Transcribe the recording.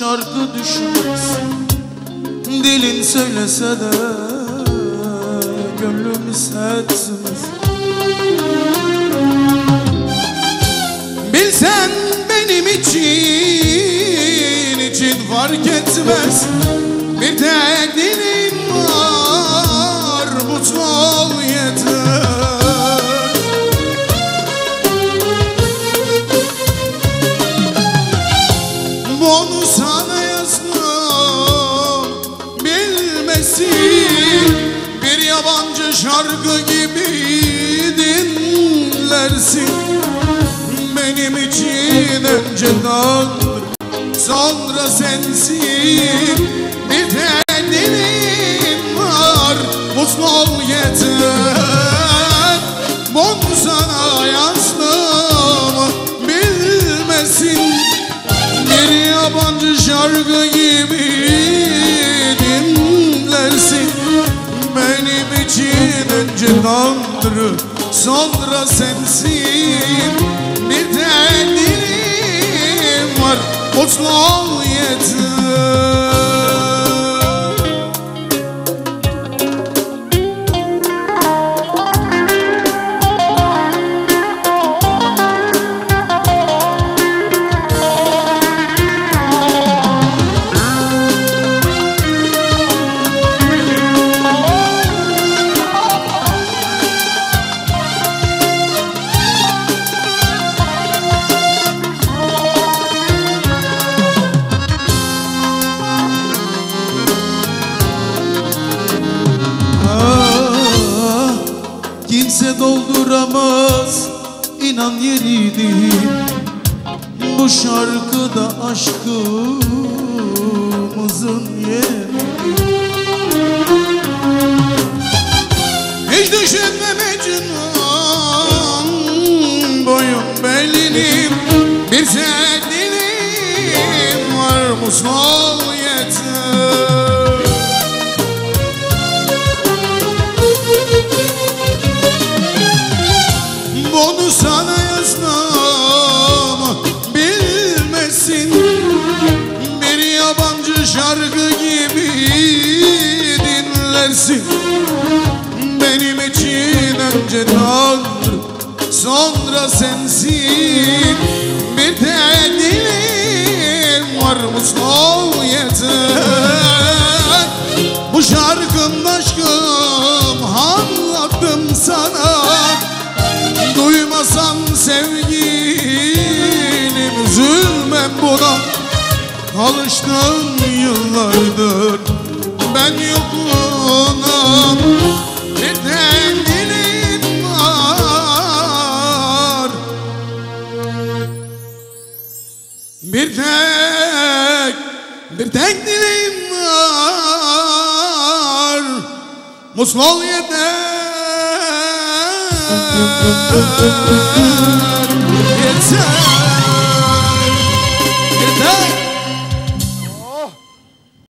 şarkı düşmez Dilin söylese de gönlüm hissetmez Bilsen benim için için fark etmez. Bir tek dilim şarkı gibi dinlersin. Benim için önce Tanrı sonra sensin. Bir tek dilim var. Mutlu yeter. Bunu sana yazdım bilmesin. Bir yabancı şarkı Tanrı sonra sensin. Bir tek dilim var. Mutlu yeter Kimse dolduramaz. İnan yerini Bu şarkıda aşkımızın yeri. Hiç düşünme Mecnun Boyun belinim Bir tek dilim var Musul gibi dinlersin. Benim için önce Tanrı sonra sensin. Bir tek dilim var ol yeter. Bu şarkımda aşkım anlattım sana. Duymasan sevgilim üzülmem buna. Alıştım yıllardır ben yokluğuna dilim var? Bir tek, bir tek dilim var. Mutlu Yeter